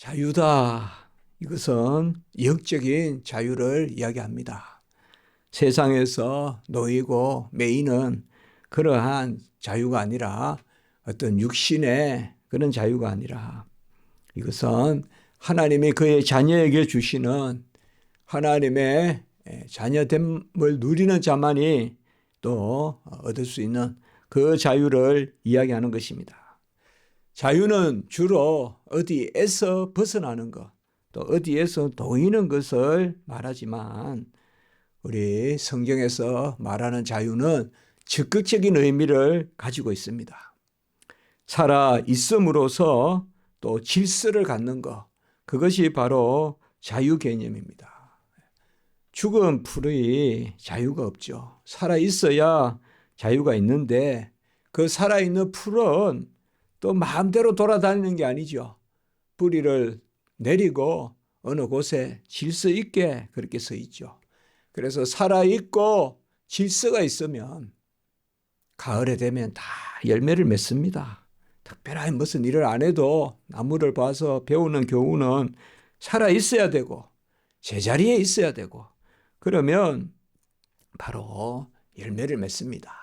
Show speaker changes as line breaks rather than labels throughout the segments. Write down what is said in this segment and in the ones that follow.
자유다. 이것은 영적인 자유를 이야기합니다. 세상에서 놓이고 매이는 그러한 자유가 아니라 어떤 육신의 그런 자유가 아니라 이것은 하나님이 그의 자녀에게 주시는 하나님의 자녀됨을 누리는 자만이 또 얻을 수 있는 그 자유를 이야기하는 것입니다. 자유는 주로 어디에서 벗어나는 것, 또 어디에서 놓이는 것을 말하지만 우리 성경에서 말하는 자유는 적극적인 의미를 가지고 있습니다. 살아 있음으로써 또 질서를 갖는 것, 그것이 바로 자유 개념입니다. 죽은 풀의 자유가 없죠. 살아 있어야 자유가 있는데 그 살아있는 풀은 또 마음대로 돌아다니는 게 아니죠. 뿌리를 내리고 어느 곳에 질서 있게 그렇게 서 있죠. 그래서 살아있고 질서가 있으면 가을에 되면 다 열매를 맺습니다. 특별한 무슨 일을 안 해도 나무를 봐서 배우는 교훈은 살아 있어야 되고 제자리에 있어야 되고 그러면 바로 열매를 맺습니다.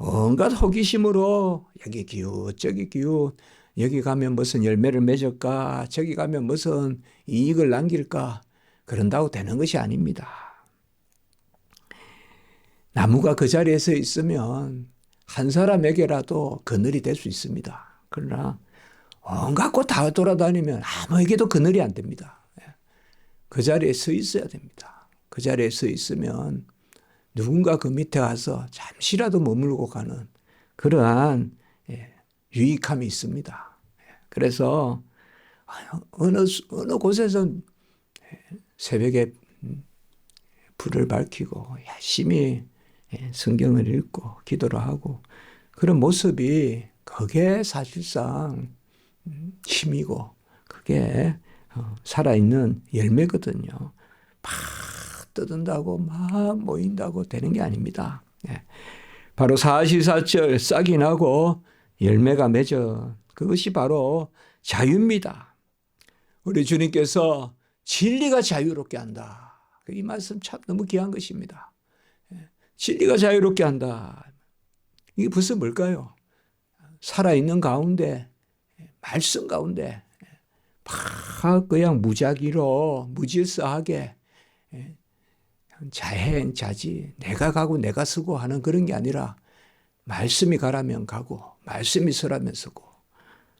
온갖 호기심으로 여기 기웃 저기 기웃 여기 가면 무슨 열매를 맺을까 저기 가면 무슨 이익을 남길까 그런다고 되는 것이 아닙니다. 나무가 그 자리에서 있으면 한 사람에게라도 그늘이 될 수 있습니다. 그러나 온갖 곳 다 돌아다니면 아무에게도 그늘이 안 됩니다. 그 자리에 서 있어야 됩니다. 그 자리에 서 있으면 누군가 그 밑에 가서 잠시라도 머물고 가는 그러한 예, 유익함이 있습니다. 그래서 어느 어느 곳에서 예, 새벽에 불을 밝히고 열심히 예, 성경을 읽고 기도를 하고 그런 모습이 그게 사실상 음, 힘이고 그게 어, 살아있는 열매거든요. 막 떠든다고 막 모인다고 되는 게 아닙니다. 예. 바로 사시사철 싹이 나고 열매가 맺어 그것이 바로 자유입니다. 우리 주님께서 진리가 자유롭게 한다. 이 말씀 참 너무 귀한 것입니다. 예. 진리가 자유롭게 한다. 이게 무슨 뭘까요? 살아있는 가운데, 말씀 가운데, 막 그냥 무작위로, 무질서하게, 자행자지, 내가 가고 내가 쓰고 하는 그런 게 아니라, 말씀이 가라면 가고, 말씀이 서라면 서고,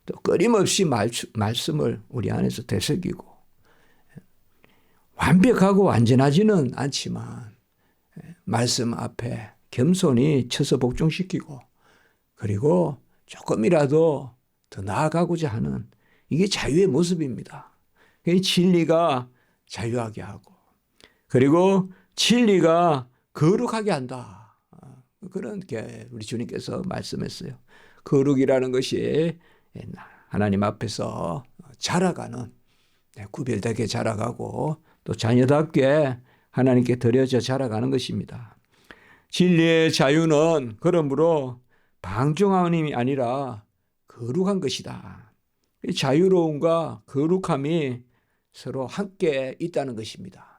또 끊임없이 말, 말씀을 우리 안에서 되새기고, 완벽하고 완전하지는 않지만, 말씀 앞에 겸손히 쳐서 복종시키고, 그리고 조금이라도 더 나아가고자 하는 이게 자유의 모습입니다. 진리가 자유하게 하고, 그리고 진리가 거룩하게 한다. 그런 게 우리 주님께서 말씀했어요. 거룩이라는 것이 하나님 앞에서 자라가는 네, 구별되게 자라가고 또 자녀답게 하나님께 드려져 자라가는 것입니다. 진리의 자유는 그러므로 방종함이 아니라 거룩한 것이다. 자유로움과 거룩함이 서로 함께 있다는 것입니다.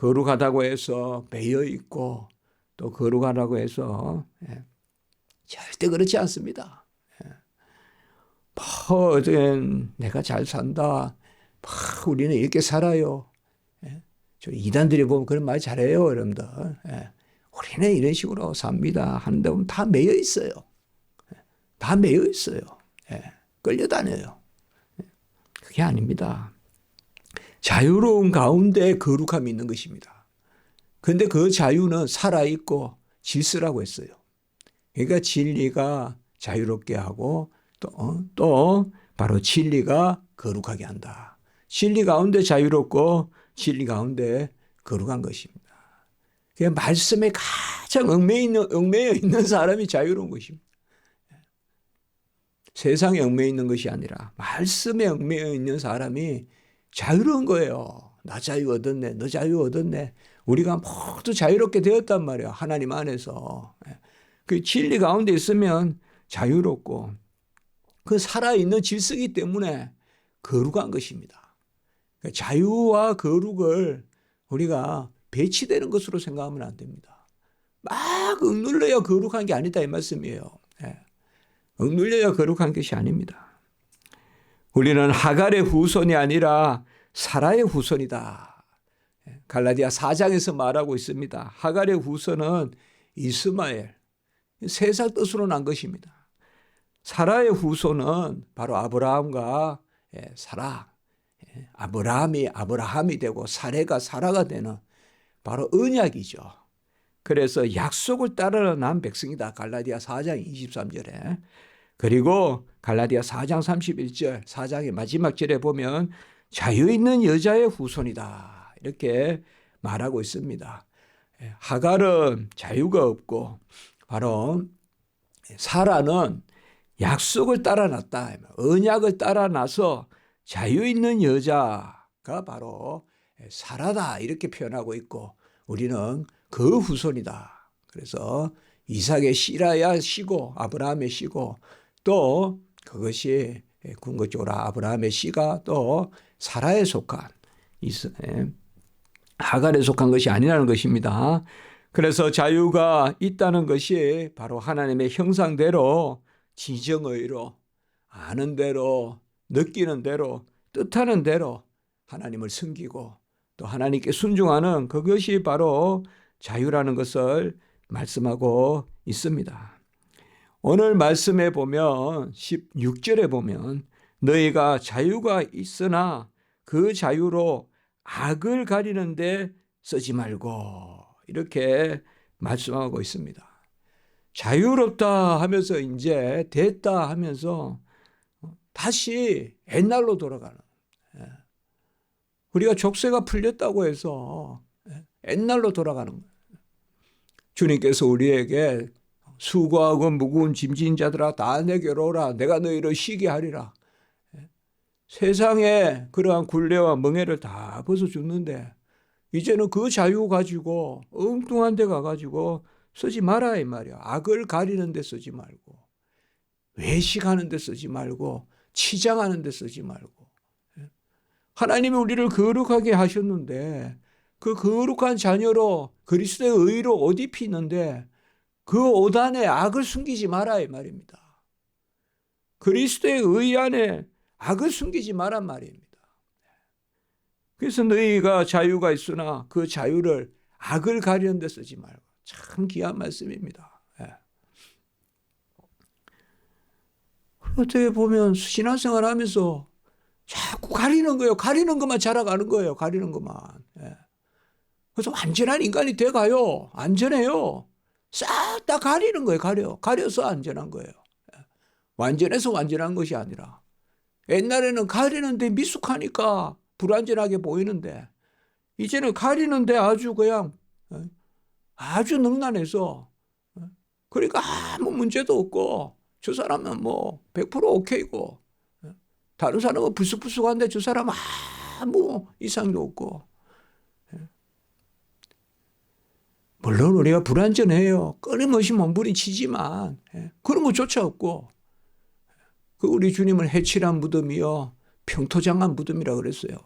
거룩하다고 해서 매여 있고 또 거룩하다고 해서 예, 절대 그렇지 않습니다. 예. 뭐, 내가 잘 산다. 뭐, 우리는 이렇게 살아요. 예. 저 이단들이 보면 그런 말 잘해요, 여러분들. 예. 우리는 이런 식으로 삽니다. 하는데 보면 다 매여 있어요. 예. 다 매여 있어요. 예. 끌려다녀요. 예. 그게 아닙니다. 자유로운 가운데 거룩함이 있는 것입니다. 근데 그 자유는 살아있고 질서라고 했어요. 그러니까 진리가 자유롭게 하고 또, 어? 또 바로 진리가 거룩하게 한다. 진리 가운데 자유롭고 진리 가운데 거룩한 것입니다. 그 말씀에 가장 얽매여 있는, 얽매여 있는 사람이 자유로운 것입니다. 세상에 얽매여 있는 것이 아니라 말씀에 얽매여 있는 사람이 자유로운 거예요. 나 자유 얻었네. 너 자유 얻었네. 우리가 모두 자유롭게 되었단 말이에요. 하나님 안에서. 그 진리 가운데 있으면 자유롭고 그 살아있는 질서이기 때문에 거룩한 것입니다. 그러니까 자유와 거룩을 우리가 배치되는 것으로 생각하면 안 됩니다. 막 억눌려야 거룩한 게 아니다 이 말씀이에요. 예. 억눌려야 거룩한 것이 아닙니다. 우리는 하갈의 후손이 아니라 사라의 후손이다. 예. 갈라디아 4장에서 말하고 있습니다. 하갈의 후손은 이스마엘, 세상 뜻으로 난 것입니다. 사라의 후손은 바로 아브라함과 예, 사라, 예, 아브라함이 아브라함이 되고 사례가 사라가 되는 바로 언약이죠. 그래서 약속을 따라 난 백성이다. 갈라디아 4장 23절에. 그리고 갈라디아 4장 31절, 4장의 마지막 절에 보면 자유 있는 여자의 후손이다. 이렇게 말하고 있습니다. 예, 하갈은 자유가 없고 바로 사라는 약속을 따라 놨다. 언약을 따라 나서 자유 있는 여자가 바로 사라다. 이렇게 표현하고 있고 우리는 그 후손이다. 그래서 이삭의 씨라야 씨고 아브라함의 씨고 또 그것이 궁극적으로 아브라함의 씨가 또 사라에 속한 하갈에 속한 것이 아니라는 것입니다. 그래서 자유가 있다는 것이 바로 하나님의 형상대로 지정의로 아는 대로 느끼는 대로 뜻하는 대로 하나님을 섬기고 또 하나님께 순종하는 그것이 바로 자유라는 것을 말씀하고 있습니다. 오늘 말씀에 보면 16절에 보면 너희가 자유가 있으나 그 자유로 악을 가리는데 쓰지 말고 이렇게 말씀하고 있습니다. 자유롭다 하면서 이제 됐다 하면서 다시 옛날로 돌아가는. 예. 우리가 족쇄가 풀렸다고 해서 예, 옛날로 돌아가는 거예요. 주님께서 우리에게 수고하고 무거운 짐진 자들아 다 내게로 오라 내가 너희를 쉬게 하리라. 예. 세상에 그러한 굴레와 멍해를 다 벗어 주는데 이제는 그 자유 가지고 엉뚱한 데 가가지고 쓰지 마라 이 말이야. 악을 가리는 데 쓰지 말고 외식하는 데 쓰지 말고 치장하는 데 쓰지 말고 예? 하나님이 우리를 거룩하게 하셨는데 그 거룩한 자녀로 그리스도의 의로 옷 입히는데 그옷 안에 악을 숨기지 마라 이 말입니다. 그리스도의 의 안에 악을 숨기지 마란 말입니다. 그래서 너희가 자유가 있으나 그 자유를 악을 가리는 데 쓰지 말고 참 귀한 말씀입니다. 예. 어떻게 보면 신앙생활 하면서 자꾸 가리는 거예요. 가리는 것만 자라가는 거예요. 가리는 것만. 예. 그래서 완전한 인간이 돼가요. 안전해요. 싹 다 가리는 거예요. 가려. 가려서 안전한 거예요. 예. 완전해서 완전한 것이 아니라. 옛날에는 가리는데 미숙하니까 불안전하게 보이는데, 이제는 가리는데 아주 그냥 예, 아주 능란해서 그러니까 아무 문제도 없고 저 사람은 뭐 100% 오케이고 다른 사람은 불쑥불쑥한데 저 사람은 아무 이상도 없고 물론 우리가 불안전해요. 끊임없이 몸부림치지만 그런 것조차 없고 그 우리 주님은 해칠한 무덤이요 평토장한 무덤이라 그랬어요.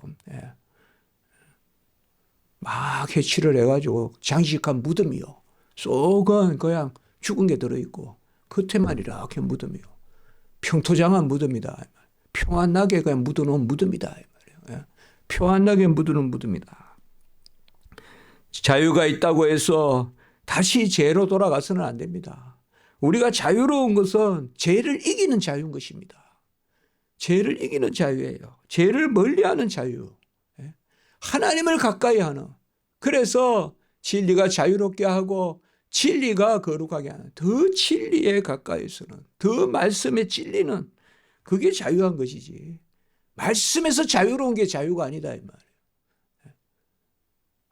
막 해치를 해가지고 장식한 무덤이요. 속은 그냥 죽은 게 들어있고 겉에만 이렇게 무덤이요. 평토장한 무덤이다. 평안나게 그냥 묻어놓은 무덤이다. 예. 평안나게 묻어놓은 무덤이다. 자유가 있다고 해서 다시 죄로 돌아가서는 안 됩니다. 우리가 자유로운 것은 죄를 이기는 자유인 것입니다. 죄를 이기는 자유예요. 죄를 멀리하는 자유. 하나님을 가까이 하는. 그래서 진리가 자유롭게 하고 진리가 거룩하게 하는. 더 진리에 가까이서는 더 말씀에 찔리는 그게 자유한 것이지. 말씀에서 자유로운 게 자유가 아니다 이 말이에요.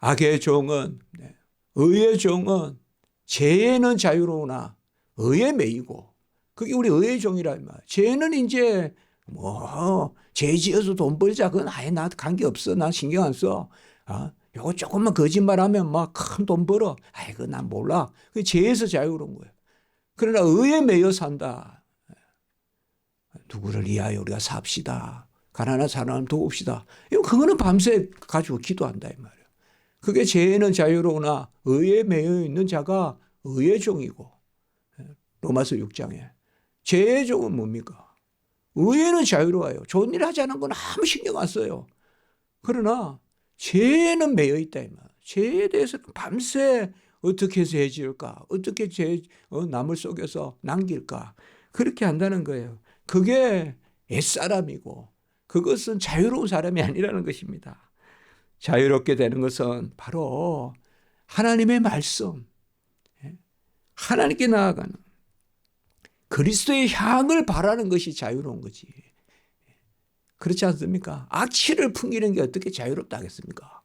악의 종은 네. 의의 종은 죄에는 자유로우나 의에 매이고 그게 우리 의의 종이라 이 말. 죄는 이제 뭐, 죄 지어서 돈 벌자. 그건 아예 나 관계 없어. 나 신경 안 써. 어? 요거 조금만 거짓말하면 막 큰 돈 벌어. 아이, 그난 몰라. 그 죄에서 자유로운 거예요. 그러나 의에 매여 산다. 누구를 위하여 우리가 삽시다. 가난한 사람 도웁시다. 이거 그거는 밤새 가지고 기도한다 이 말이에요. 그게 죄에는 자유로우나 의에 매여 있는 자가 의의 종이고 로마서 6장에 죄의 종은 뭡니까? 의에는 자유로워요. 좋은 일 않은 건 아무 신경 안 써요. 그러나 죄에는 매여 있다 이 말. 죄에 대해서는 밤새 어떻게 해서 해질까? 어떻게 죄 어, 남을 속여서 남길까? 그렇게 한다는 거예요. 그게 옛사람이고 그것은 자유로운 사람이 아니라는 것입니다. 자유롭게 되는 것은 바로 하나님의 말씀, 예? 하나님께 나아가는 그리스도의 향을 바라는 것이 자유로운 거지. 그렇지 않습니까? 악취를 풍기는 게 어떻게 자유롭다 하겠습니까?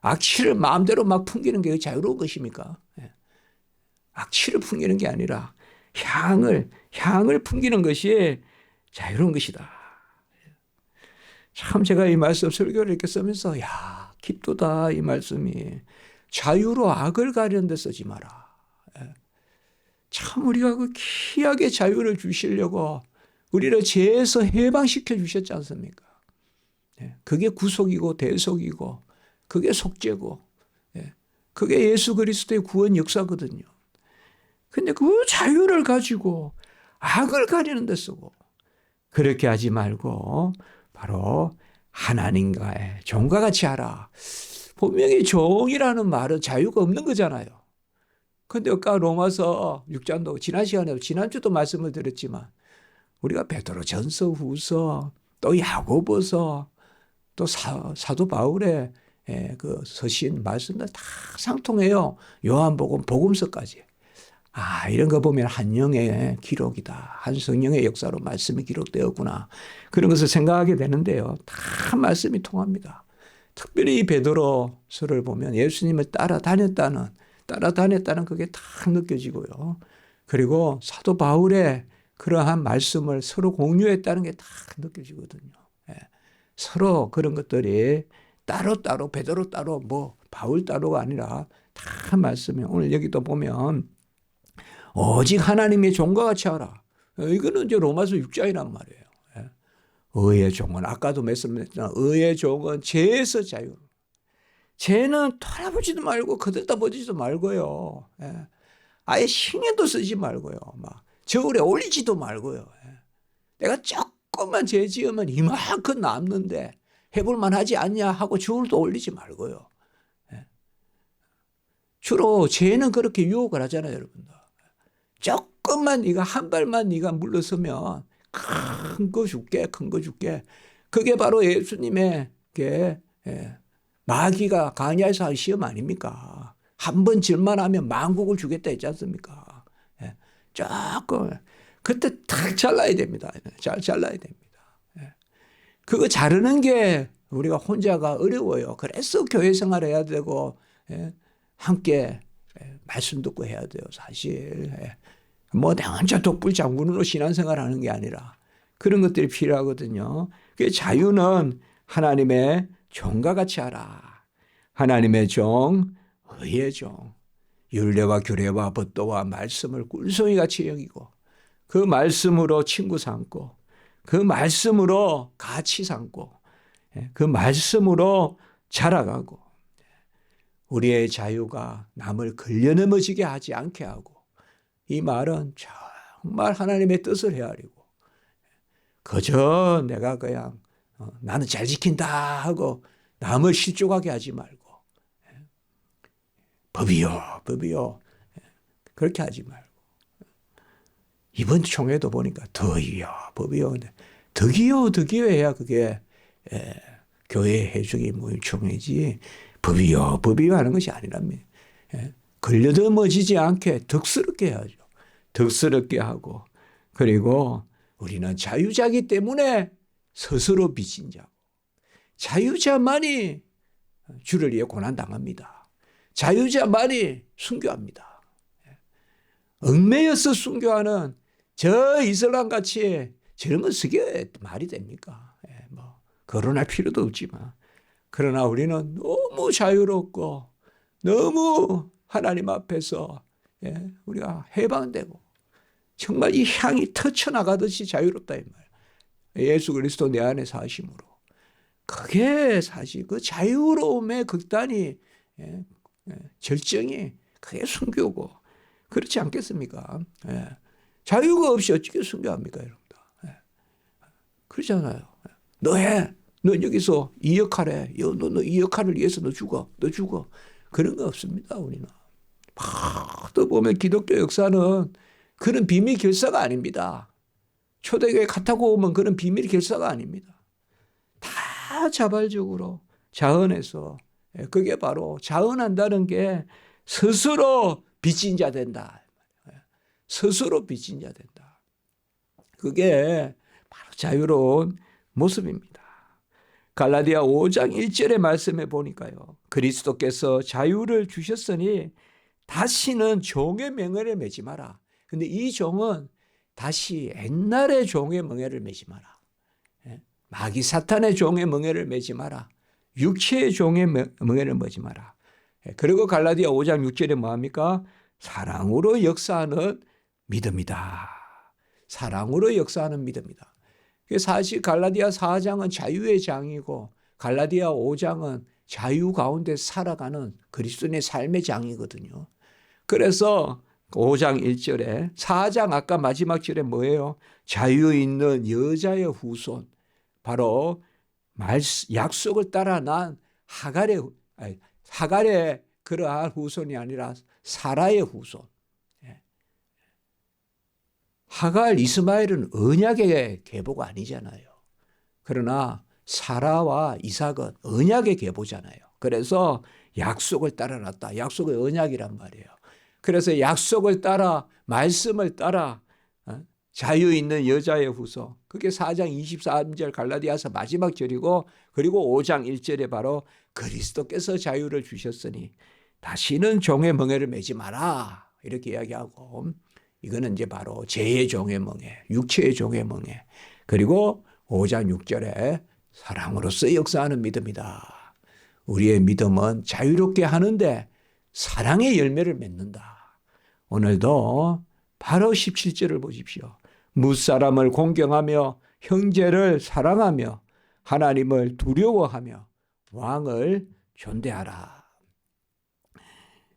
악취를 마음대로 막 풍기는 게 자유로운 것입니까? 악취를 풍기는 게 아니라 향을 향을 풍기는 것이 자유로운 것이다. 참 제가 이 말씀 설교를 이렇게 쓰면서 야 깊도다 이 말씀이 자유로 악을 가려는 데 쓰지 마라. 예. 참 우리가 그 귀하게 자유를 주시려고 우리를 죄에서 해방시켜 주셨지 않습니까? 예. 그게 구속이고 대속이고 그게 속죄고 예. 그게 예수 그리스도의 구원 역사거든요. 근데 그 자유를 가지고 악을 가리는 데 쓰고 그렇게 하지 말고 바로 하나님과의 종과 같이 하라. 분명히 종이라는 말은 자유가 없는 거잖아요. 근데 아까 로마서 6장도 지난 시간에 지난주도 말씀을 드렸지만 우리가 베드로 전서 후서 또 야고보서 또 사, 사도 바울의 예, 그 서신 말씀들 다 상통해요. 요한복음 복음서까지. 아, 이런 거 보면 한 영의 기록이다. 한 성령의 역사로 말씀이 기록되었구나. 그런 것을 생각하게 되는데요. 다 말씀이 통합니다. 특별히 이 베드로서를 보면 예수님을 따라다녔다는 따라다녔다는 그게 다 느껴지고요. 그리고 사도 바울의 그러한 말씀을 서로 공유했다는 게다 느껴지거든요. 예. 서로 그런 것들이 따로 따로 베드로 따로 뭐 바울 따로가 아니라 다 말씀이 오늘 여기도 보면 오직 하나님의 종과 같이 하라. 이거는 이제 로마서 6장이란 말이에요. 예. 의의 종은 아까도 말씀드렸지만 의의 종은 죄에서 자유. 죄는 돌아보지도 말고 거들다 보지도 말고요. 예. 아예 신경도 쓰지 말고요. 막 저울에 올리지도 말고요. 예. 내가 조금만 죄 지으면 이만큼 남는데 해볼만 하지 않냐 하고 저울도 올리지 말고요. 주로 죄는 그렇게 유혹을 하잖아요, 여러분들. 조금만 네가 한 발만 네가 물러서면 큰 거 줄게, 큰 거 줄게. 그게 바로 예수님의 게 예, 마귀가 가냐에서 한 시험 아닙니까? 한 번 질만 하면 만국을 주겠다 했지 않습니까? 예, 조금 그때 탁 잘라야 됩니다. 잘 잘라야 됩니다. 예. 그거 자르는 게 우리가 혼자가 어려워요. 그래서 교회 생활해야 되고 예, 함께 예, 말씀 듣고 해야 돼요. 사실 예. 뭐내 혼자 독불 장군으로 신앙생활 하는 게 아니라 그런 것들이 필요하거든요. 그 자유는 하나님의 종과 같이 하라. 하나님의 종, 의의 종. 율례와 규례와 법도와 말씀을 꿀송이 같이 여기고 그 말씀으로 친구 삼고 그 말씀으로 같이 삼고 예, 그 말씀으로 자라가고 우리의 자유가 남을 걸려 넘어지게 하지 않게 하고 이 말은 정말 하나님의 뜻을 헤아리고 그저 내가 그냥 어, 나는 잘 지킨다 하고 남을 실족하게 하지 말고 예. 법이요 법이요 예. 그렇게 하지 말고 이번 총회도 보니까 덕이요 법이요 덕이요 덕이요 해야 그게 예, 교회 해주기 모임 총회지 법이요 법이요 하는 것이 아니랍니다. 걸려들어지지 않게 덕스럽게 해야죠. 덕스럽게 하고 그리고 우리는 자유자기 때문에 스스로 빚진 자고 자유자만이 주를 위해 고난 당합니다. 자유자만이 순교합니다. 얽매여서 순교하는 저 이슬람 같이 저런 건 쓰게 말이 됩니까? 예, 뭐 거론할 필요도 없지만 그러나 우리는 너무 자유롭고 너무 하나님 앞에서 예, 우리가 해방되고 정말 이 향이 터쳐나가듯이 자유롭다 이 말. 예수 그리스도 내 안에 사심으로. 그게 사실 그 자유로움의 극단이 예, 예, 절정이 그게 순교고 그렇지 않겠습니까? 예. 자유가 없이 어떻게 순교합니까, 여러분들? 예. 그러잖아요. 너 해. 너 여기서 이 역할에, 너, 너이 역할을 위해서 너 죽어. 너 죽어. 그런 거 없습니다, 우리는. 막 또 보면 기독교 역사는 그런 비밀 결사가 아닙니다. 초대교회 갔다고 오면 그런 비밀 결사가 아닙니다. 다 자발적으로 자언해서 예, 그게 바로 자언한다는 게 스스로 빚진 자 된다. 예, 스스로 빚진 자 된다. 그게 바로 자유로운 모습입니다. 갈라디아 5장 1절의 말씀에 보니까요. 그리스도께서 자유를 주셨으니 다시는 종의 명예를 매지 마라. 근데 이 종은 다시 옛날의 종의 명예를 매지 마라. 예? 마귀 사탄의 종의 명예를 매지 마라. 육체의 종의 명예를 매지 마라. 예, 그리고 갈라디아 5장 6절에 뭐합니까? 사랑으로 역사하는 믿음이다. 사랑으로 역사하는 믿음이다. 사실 갈라디아 4장은 자유의 장이고 갈라디아 5장은 자유 가운데 살아가는 그리스도인의 삶의 장이거든요. 그래서 5장 1절에 4장 아까 마지막 절에 뭐예요? 자유 있는 여자의 후손. 바로 말, 약속을 따라 난 하갈의, 아니, 하갈의 그러한 후손이 아니라 사라의 후손. 예. 하갈 이스마엘은 언약의 계보가 아니잖아요. 그러나 사라와 이삭은 언약의 계보잖아요. 그래서 약속을 따라놨다. 약속의 언약이란 말이에요. 그래서 약속을 따라 말씀을 따라 어? 자유 있는 여자의 후손. 그게 4장 23절 갈라디아서 마지막 절이고 그리고 5장 1절에 바로 그리스도께서 자유를 주셨으니 다시는 종의 멍에를 매지 마라. 이렇게 이야기하고 이거는 이제 바로 죄의 종의 멍에, 육체의 종의 멍에. 그리고 5장 6절에 사랑으로서 역사하는 믿음이다. 우리의 믿음은 자유롭게 하는데 사랑의 열매를 맺는다. 오늘도 바로 17절을 보십시오. 무사람을 공경하며 형제를 사랑하며 하나님을 두려워하며 왕을 존대하라.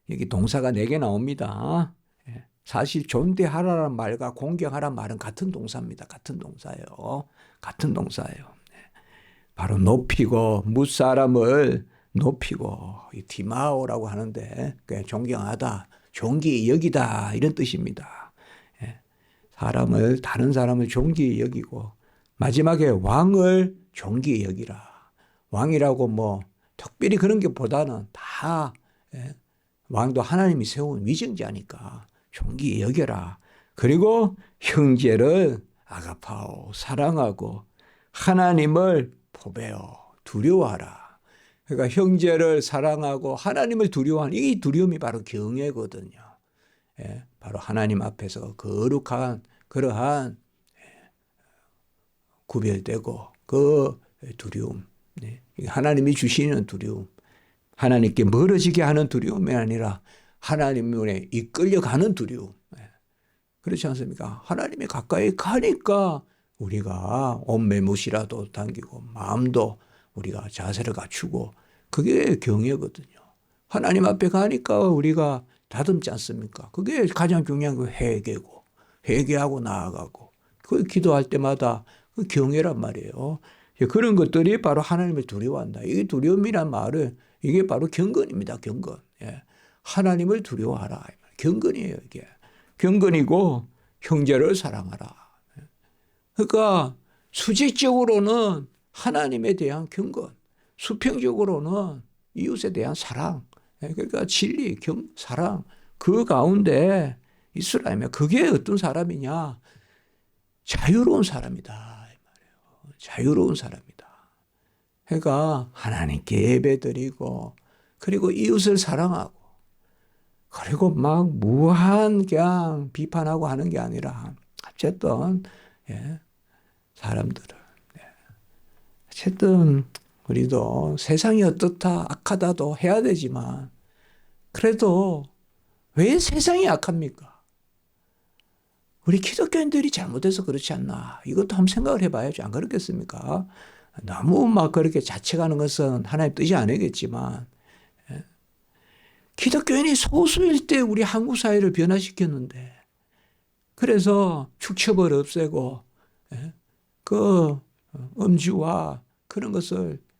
여기 동사가 네개 나옵니다. 예. 사실 존대하라는 말과 공경하라는 말은 같은 동사입니다. 같은 동사예요. 같은 동사예요. 예. 바로 높이고 무사람을 높이고 디마오라고 하는데 존경하다, 존귀 여기다 이런 뜻입니다. 예. 사람을 다른 사람을 존귀 여기고 마지막에 왕을 존귀 여기라. 왕이라고 뭐 특별히 그런 게 보다는 다 예. 왕도 하나님이 세운 위정자니까 존귀 여겨라. 그리고 형제를 아가파오 사랑하고 하나님을 포배어 두려워하라. 그러니까 형제를 사랑하고 하나님을 두려워하는 이 두려움이 바로 경외거든요. 예, 바로 하나님 앞에서 거룩한 그러한 예, 구별되고 그 두려움, 네, 하나님이 주시는 두려움, 하나님께 멀어지게 하는 두려움이 아니라 하나님에 이끌려가는 두려움. 예, 그렇지 않습니까? 하나님이 가까이 가니까 우리가 온매무시라도 당기고 마음도 우리가 자세를 갖추고 그게 경외거든요. 하나님 앞에 가니까 우리가 다듬지 않습니까? 그게 가장 중요한 그 회개고 회개하고 나아가고 그 기도할 때마다 그 경외란 말이에요. 그런 것들이 바로 하나님을 두려워한다. 이 두려움이란 말은 이게 바로 경건입니다. 경건. 예. 하나님을 두려워하라. 경건이에요. 이게 경건이고 형제를 사랑하라. 그러니까 수직적으로는 하나님에 대한 경건. 수평적으로는 이웃에 대한 사랑, 예, 그러니까 진리, 경, 사랑, 그 가운데 있으라면 그게 어떤 사람이냐? 자유로운 사람이다. 자유로운 사람이다. 그러니까 하나님께 예배드리고 그리고 이웃을 사랑하고 그리고 막 무한 그냥 비판하고 하는 게 아니라 어쨌든 예, 사람들을 예. 어쨌든 우리도 세상이 어떻다, 악하다도 해야 되지만, 그래도 왜 세상이 악합니까? 우리 기독교인들이 잘못해서 그렇지 않나. 이것도 한번 생각을 해봐야죠. 안 그렇겠습니까? 너무 막 그렇게 자책하는 것은 하나님 뜻이 아니겠지만, 예. 기독교인이 소수일 때 우리 한국 사회를 변화시켰는데, 그래서 축첩을 없애고, 예. 그 음주와 그런 것을 예.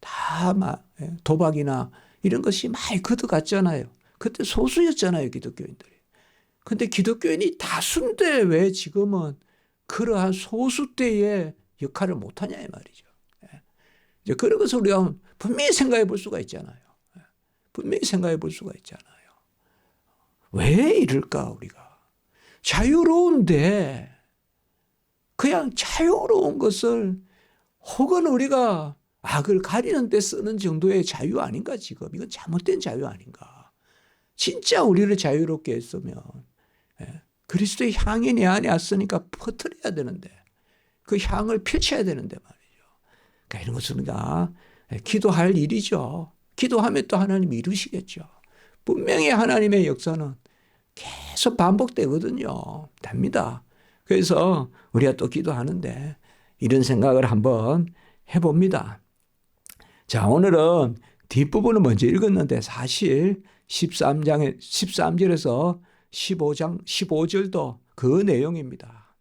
다 막, 예. 도박이나 이런 것이 많이 걷어갔잖아요. 그때 소수였잖아요, 기독교인들이. 근데 기독교인이 다수인데 왜 지금은 그러한 소수 때의 역할을 못하냐 이 말이죠. 예. 이제 그런 것을 우리가 분명히 생각해 볼 수가 있잖아요. 예. 분명히 생각해 볼 수가 있잖아요. 왜 이럴까 우리가 자유로운데 그냥 자유로운 것을 혹은 우리가 악을 가리는 데 쓰는 정도의 자유 아닌가 지금 이건 잘못된 자유 아닌가 진짜 우리를 자유롭게 했으면 예, 그리스도의 향이 내 안에 왔으니까 퍼뜨려야 되는데 그 향을 펼쳐야 되는데 말이죠. 그러니까 이런 것은 우리가 기도할 일이죠. 기도하면 또 하나님 이루시겠죠. 분명히 하나님의 역사는 계속 반복되거든요. 됩니다. 그래서 우리가 또 기도하는데 이런 생각을 한번 해봅니다. 자, 오늘은 뒷부분을 먼저 읽었는데 사실 13장에 13절에서 15장 15절도 그 내용입니다.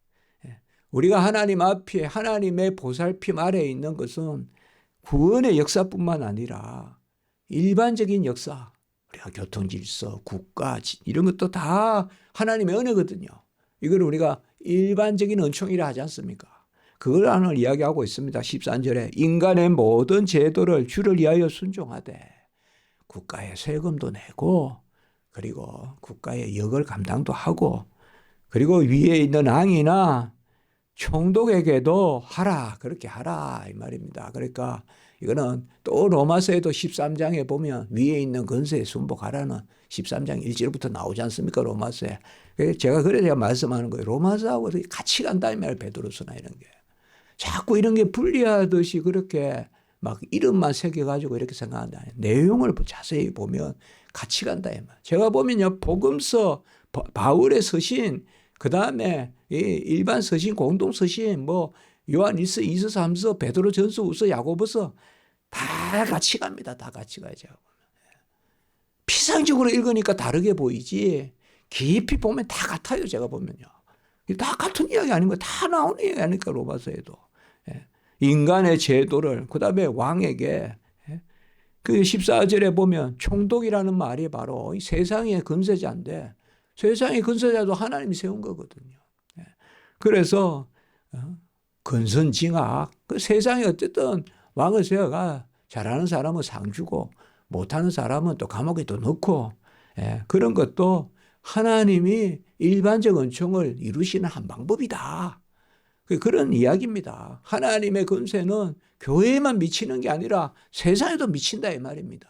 예. 우리가 하나님 앞에 하나님의 보살핌 아래에 있는 것은 구원의 역사뿐만 아니라 일반적인 역사, 우리가 교통 질서, 국가 이런 것도 다 하나님의 은혜거든요. 이걸 우리가 일반적인 은총이라 하지 않습니까? 하늘 이야기하고 있습니다. 13절에 인간의 모든 제도를 주를 위하여 순종하되 국가에 세금도 내고 그리고 국가의 역을 감당도 하고 그리고 위에 있는 왕이나 총독에게도 하라 그렇게 하라 이 말입니다. 그러니까 이거는 또 로마서에도 13장에 보면 위에 있는 근세에 순복하라는 13장 1절부터 나오지 않습니까 로마서에 제가 그래 제가 말씀하는 거예요 로마서하고 같이 간다 이 말 베드로서나 이런 게 자꾸 이런 게 분리하듯이 그렇게 막 이름만 새겨가지고 이렇게 생각한다 내용을 자세히 보면 같이 간다. 제가 보면요 복음서 바울의 서신 그 다음에 일반 서신 공동 서신 뭐 요한 1서 2서 3서 베드로 전서 우서 야고보서 다 같이 갑니다. 다 같이 가죠. 피상적으로 읽으니까 다르게 보이지 깊이 보면 다 같아요. 제가 보면요. 다 같은 이야기 아닌 거다 나오는 이야기 아니까 로마서에도. 예. 인간의 제도를 그 다음에 왕에게 그 14절에 보면 총독이라는 말이 바로 세상의 근세자인데 세상의 근세자도 하나님이 세운 거거든요. 예. 그래서 어, 근선징악 그 세상에 어쨌든 왕을 세워가 잘하는 사람은 상 주고 못하는 사람은 또 감옥에 또 넣고 예, 그런 것도 하나님이 일반적 은총을 이루시는 한 방법이다. 그 그런 이야기입니다. 하나님의 근세는 교회에만 미치는 게 아니라 세상에도 미친다 이 말입니다.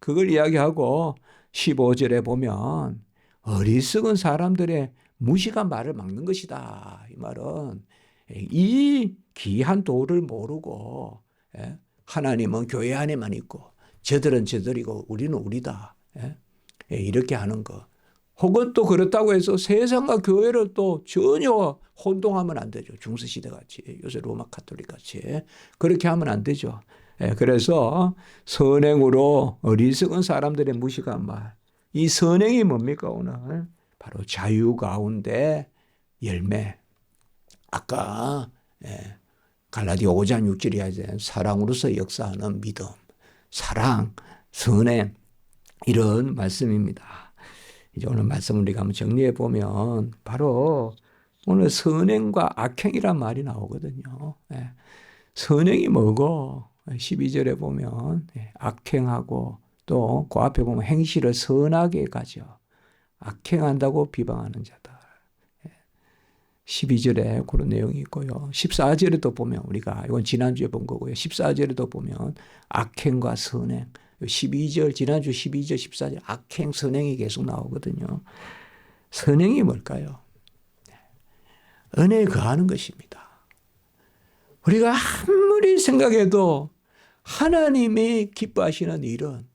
그걸 이야기하고 15절에 보면 어리석은 사람들의 무식한 말을 막는 것이다. 이 말은 이 귀한 도를 모르고 예, 하나님은 교회 안에만 있고 저들은 저들이고 우리는 우리다. 예, 이렇게 하는 것. 혹은 또 그렇다고 해서 세상과 교회를 또 전혀 혼동하면 안 되죠. 중세시대 같이. 요새 로마 카톨릭 같이. 그렇게 하면 안 되죠. 예, 그래서 선행으로 어리석은 사람들의 무식한 말. 이 선행이 뭡니까, 오늘? 바로 자유 가운데 열매. 아까, 예, 갈라디아 5장 6절이 하자 사랑으로서 역사하는 믿음, 사랑, 선행, 이런 말씀입니다. 이제 오늘 말씀 우리가 한번 정리해 보면 바로 오늘 선행과 악행이란 말이 나오거든요. 예. 선행이 뭐고 12절에 보면 예. 악행하고 또 그 앞에 보면 행실을 선하게 가죠. 악행한다고 비방하는 자다. 12절에 예. 그런 내용이 있고요. 14절에도 보면 우리가 이건 지난주에 본 거고요. 14절에도 보면 악행과 선행 12절, 지난주 12절, 14절 악행, 선행이 계속 나오거든요. 선행이 뭘까요? 은혜에 거하는 것입니다. 우리가 아무리 생각해도 하나님이 기뻐하시는 일은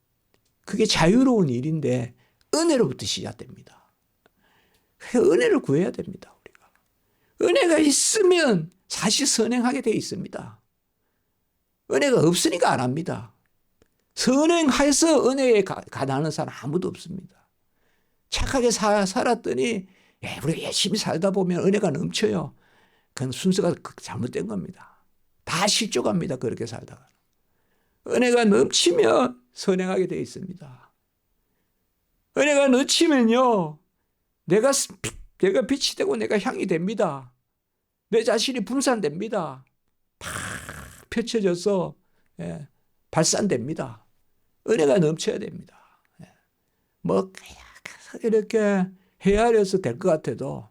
그게 자유로운 일인데 은혜로부터 시작됩니다. 그 은혜를 구해야 됩니다. 우리가 은혜가 있으면 사실 선행하게 되어 있습니다. 은혜가 없으니까 안 합니다. 선행해서 은혜에 가, 가다는 사람 아무도 없습니다. 착하게 사, 살았더니 예, 우리가 열심히 살다 보면 은혜가 넘쳐요. 그건 순서가 그- 잘못된 겁니다. 다 실족합니다. 그렇게 살다가. 은혜가 넘치면 선행하게 되어 있습니다. 은혜가 넘치면요. 내가, 내가 빛이 되고 내가 향이 됩니다. 내 자신이 분산됩니다. 팍 펼쳐져서 예, 발산됩니다. 은혜가 넘쳐야 됩니다. 예. 뭐 이렇게 헤아려서 될 것 같아도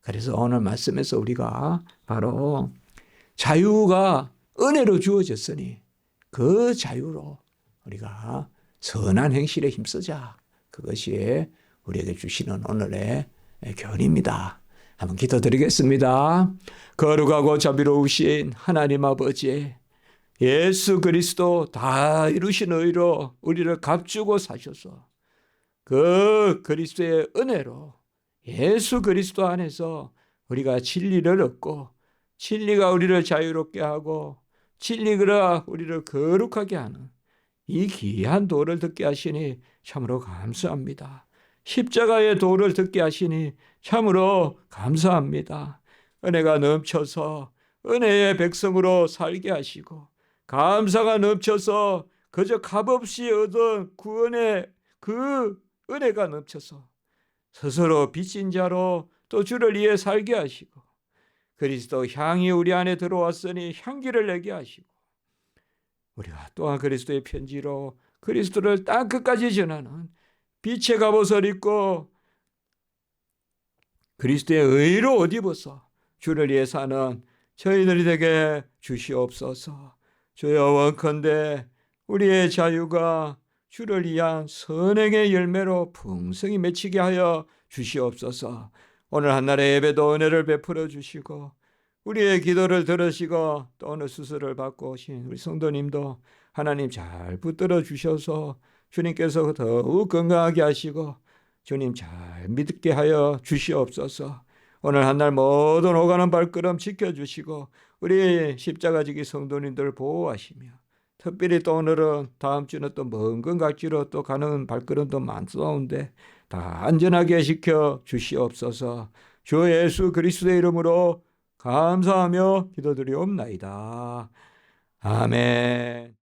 그래서 오늘 말씀에서 우리가 바로 자유가 은혜로 주어졌으니 그 자유로 우리가 선한 행실에 힘쓰자. 그것이 우리에게 주시는 오늘의 교훈입니다. 한번 기도드리겠습니다. 거룩하고 자비로우신 하나님 아버지, 예수 그리스도 다 이루신 의로 우리를 값주고 사셔서 그 그리스도의 은혜로 예수 그리스도 안에서 우리가 진리를 얻고 진리가 우리를 자유롭게 하고 진리가 우리를 거룩하게 하는 이 귀한 도를 듣게 하시니 참으로 감사합니다. 십자가의 도를 듣게 하시니 참으로 감사합니다. 은혜가 넘쳐서 은혜의 백성으로 살게 하시고 감사가 넘쳐서 그저 값없이 얻은 구원의 그 은혜가 넘쳐서 스스로 빚진 자로 또 주를 위해 살게 하시고 그리스도 향이 우리 안에 들어왔으니 향기를 내게 하시고 우리가 또한 그리스도의 편지로 그리스도를 땅 끝까지 전하는 빛의 갑옷을 입고 그리스도의 의로 옷 입어서 주를 위해 사는 저희들이 되게 주시옵소서. 주여 원컨대 우리의 자유가 주를 위한 선행의 열매로 풍성히 맺히게 하여 주시옵소서. 오늘 한날의 예배도 은혜를 베풀어 주시고 우리의 기도를 들으시고 또 오늘 수술을 받고 오신 우리 성도님도 하나님 잘 붙들어 주셔서 주님께서 더욱 건강하게 하시고 주님 잘 믿게 하여 주시옵소서. 오늘 한 날 모든 오가는 발걸음 지켜주시고 우리 십자가지기 성도님들 보호하시며 특별히 또 오늘은 다음 주는 또 먼 건 각지로 또 가는 발걸음도 많사온데 다 안전하게 지켜 주시옵소서. 주 예수 그리스도의 이름으로 감사하며 기도드리옵나이다. 아멘.